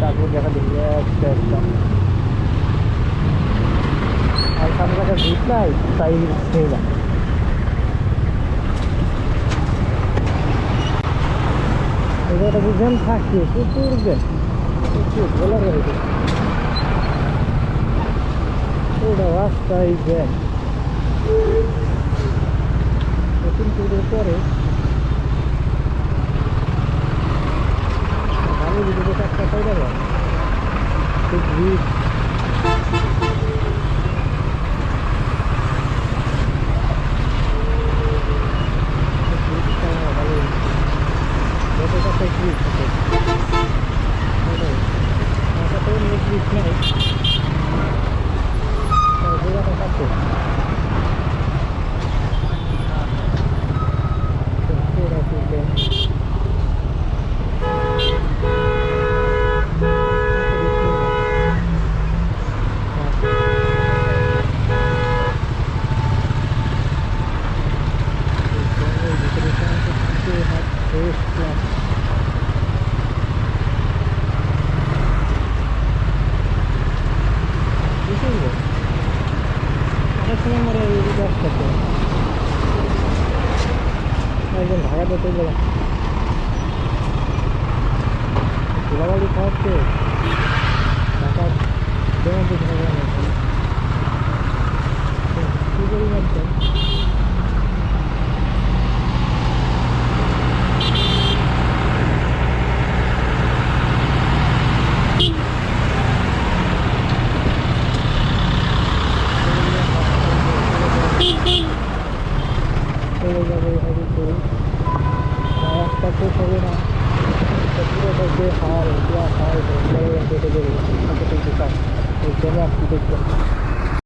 তারপর দেখা দেখি একটা একটা আর সামনে একটা ভিড় নাই তাই সেই না এটা বুঝেন থাকি প্রচুর জ্ঞান প্রচুর বলার বাইরে রাস্তায় জ্যাম নতুন পুজোর পরে ভালো ভিডিও একটা পাই যাবে খুব ভিড় ভালো যত অনেক সময় মরে গাছ থাকে একজন ঢাকা যেতে গেলাম। গোলাবাড়ি খাওয়াচ্ছে। ঢাকা যেমন তো ঢাকা কি করি पैकेट वगैरह पूरा करके हार हो? गया हार हो गया